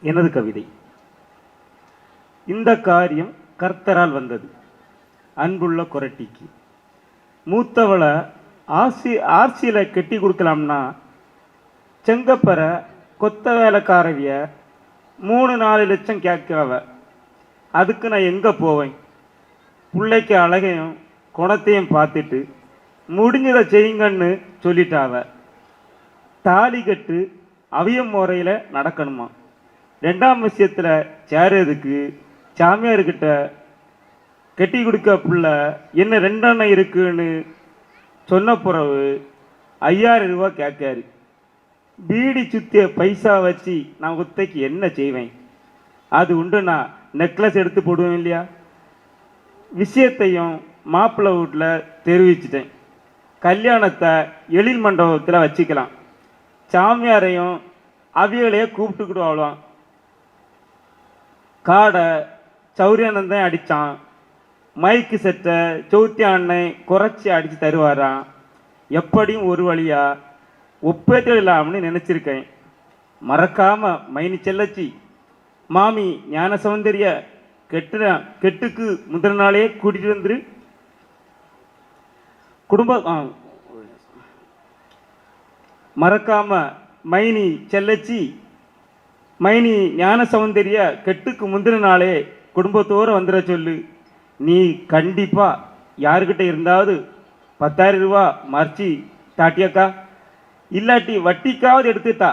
எனது கவிதை. இந்த காரியம் கர்த்தரால் வந்தது. அன்புள்ள கொரட்டிக்கு. மூத்தவளை ஆசி ஆர்சியில் கட்டி கொடுக்கலாம்னா செங்கப்பற கொத்த வேலைக்காரவிய மூணு நாலு லட்சம் கேட்காவ அதுக்கு நான் எங்கே போவேன்? பிள்ளைக்கு அழகையும் குணத்தையும் பார்த்துட்டு முடிஞ்சதை செய்யுங்கன்னு சொல்லிட்டாவ. தாலி கட்டு அவியம் முறையில் நடக்கணுமா? ரெண்டாம் விஷயத்தில் சேர்றதுக்கு சாமியார்கிட்ட கட்டி கொடுக்க புள்ள என்ன ரெண்டெண்ணம் இருக்குன்னு சொன்ன பிறகு ஐயாயிரம் ரூபா கேட்காரு. பீடி சுத்திய பைசா வச்சு நான் குத்தைக்கு என்ன செய்வேன்? அது உண்டு நான் நெக்லஸ் எடுத்து போடுவேன் இல்லையா? விஷயத்தையும் மாப்பிள்ளை வீட்டில் தெரிவிச்சிட்டேன். கல்யாணத்தை எழில் மண்டபத்தில் வச்சுக்கலாம். சாமியாரையும் அவியலையே கூப்பிட்டுக்கிடுவாங்களாம் காடை சௌரியானந்தன் அடித்தான் மைக்கு செட்டை சௌத்தி அண்ணன் குறைச்சி அடித்து தருவாராம் எப்படியும் ஒரு வழியா ஒப்பேற்றலாம்னு நினச்சிருக்கேன். மறக்காமல் மைனி செல்லச்சி. மாமி ஞான சௌந்தரிய கெட்ட கெட்டுக்கு முதல் நாளே கூட்டிகிட்டு வந்துரு. குடும்ப ஆ, மறக்காம மைனி செல்லச்சி மைனி ஞான சௌந்தரிய கெட்டுக்கு முந்தின நாளே குடும்பத்தோடு வந்துட சொல்லு. நீ கண்டிப்பாக யாருக்கிட்ட இருந்தாவது பத்தாயிரம் ரூபா மறைச்சி தாட்டியாக்கா? இல்லாட்டி வட்டிக்காவது எடுத்துட்டா.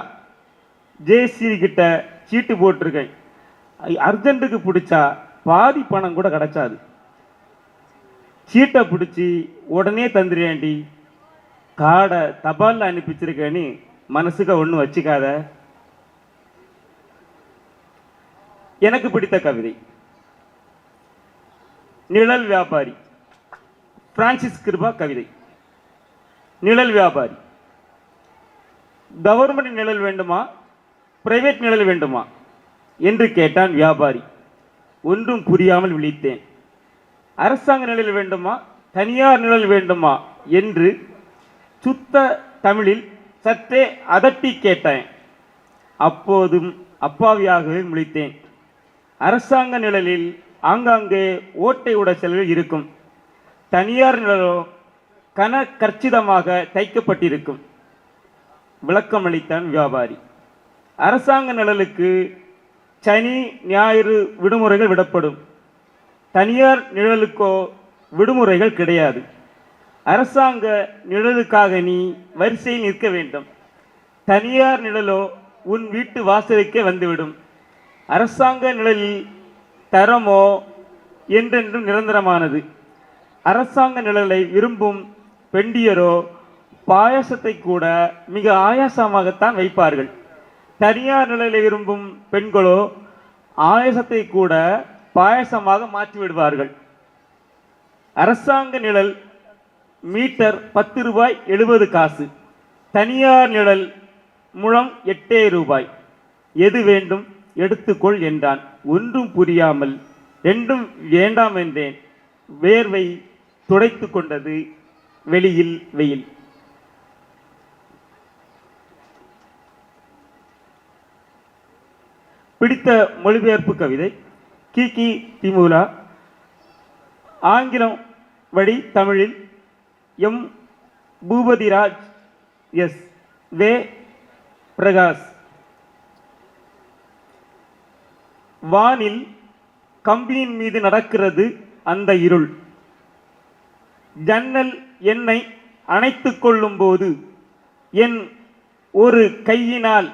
ஜெயஸ்ரீ கிட்ட சீட்டு போட்டிருக்கேன். அர்ஜென்ட்டுக்கு பிடிச்சா பாதி பணம் கூட கிடைச்சாது. சீட்டை பிடிச்சி உடனே தந்துடுவேண்டி காடை தபாலில் அனுப்பிச்சிருக்கேன்னு மனசுக்கு ஒன்றும் வச்சுக்காத. எனக்கு பிடித்த கவிதை. நிழல் வியாபாரி. பிரான்சிஸ் கிருபா கவிதை. நிழல் வியாபாரி. கவர்மெண்ட் நிழல் வேண்டுமா? பிரைவேட் நிழல் வேண்டுமா? என்று கேட்டான் வியாபாரி. ஒன்றும் புரியாமல் விழித்தேன். அரசாங்க நிழல் வேண்டுமா? தனியார் நிழல் வேண்டுமா? என்று சுத்த தமிழில் சற்றே அதட்டி கேட்டேன். அப்போதும் அப்பாவியாகவே முழித்தேன். அரசாங்க நிழலில் ஆங்காங்கே ஓட்டை உடைச்சல்கள் இருக்கும். தனியார் நிழலோ கன கர்ச்சிதமாக தைக்கப்பட்டிருக்கும். விளக்கமளித்தான் வியாபாரி. அரசாங்க நிழலுக்கு சனி ஞாயிறு விடுமுறைகள் விடப்படும். தனியார் நிழலுக்கோ விடுமுறைகள் கிடையாது. அரசாங்க நிழலுக்காக நீ வரிசையில் நிற்க வேண்டும். தனியார் நிழலோ உன் வீட்டு வாசலுக்கே வந்துவிடும். அரசாங்க நிழலில் தரமோ என்றென்றும் நிரந்தரமானது. அரசாங்க நிழலை விரும்பும் பெண்டியரோ பாயாசத்தை கூட மிக ஆயாசமாகத்தான் வைப்பார்கள். தனியார் நிழலை விரும்பும் பெண்களோ ஆயாசத்தை கூட பாயாசமாக மாற்றி விடுவார்கள் அரசாங்க நிழல் மீட்டர் பத்து ரூபாய் எழுபது காசு. தனியார் நிழல் முழம் எட்டே ரூபாய். எது வேண்டும்? எடுத்துக்கொள் என்றான். ஒன்றும் புரியாமல் ரெண்டும் வேண்டாம் என்றேன். வேர்வை துடைத்து கொண்டது வெளியில் வெயில். பிடித்த மொழிபெயர்ப்பு கவிதை கிகி திமுலா. ஆங்கிலம் வழி தமிழில் எம். பூபதிராஜ் எஸ். வே. பிரகாஷ். வானில் கம்பியின் மீது நடக்கிறது அந்த இருள். ஜன்னல் என்னை அணைத்து கொள்ளும்போது என் ஒரு கையினால்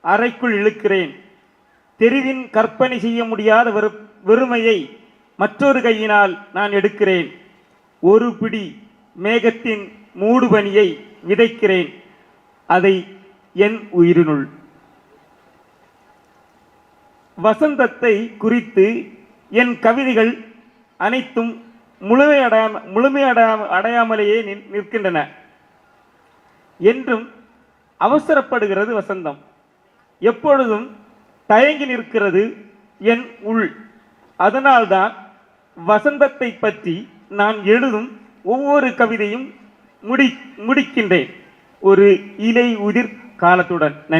அறைக்குள் இழுக்கிறேன். தெருவின் கற்பனை செய்ய முடியாத வெறு வெறுமையை மற்றொரு கையினால் நான் எடுக்கிறேன். ஒரு பிடி மேகத்தின் மூடுபனியை விதைக்கிறேன். அதை என் உயிரினுள். வசந்தத்தை குறித்து என் கவிதைகள் அனைத்தும் முழுமையடையாம முழுமையடையாம அடையாமலேயே நின்- நிற்கின்றன. என்றும் அவசரப்படுகிறது வசந்தம். எப்பொழுதும் தயங்கி நிற்கிறது என் உள். அதனால்தான் வசந்தத்தை பற்றி நான் எழுதும் ஒவ்வொரு கவிதையும் முடி முடிக்கின்றேன். ஒரு இலை உதிர் காலத்துடன். நன்றி.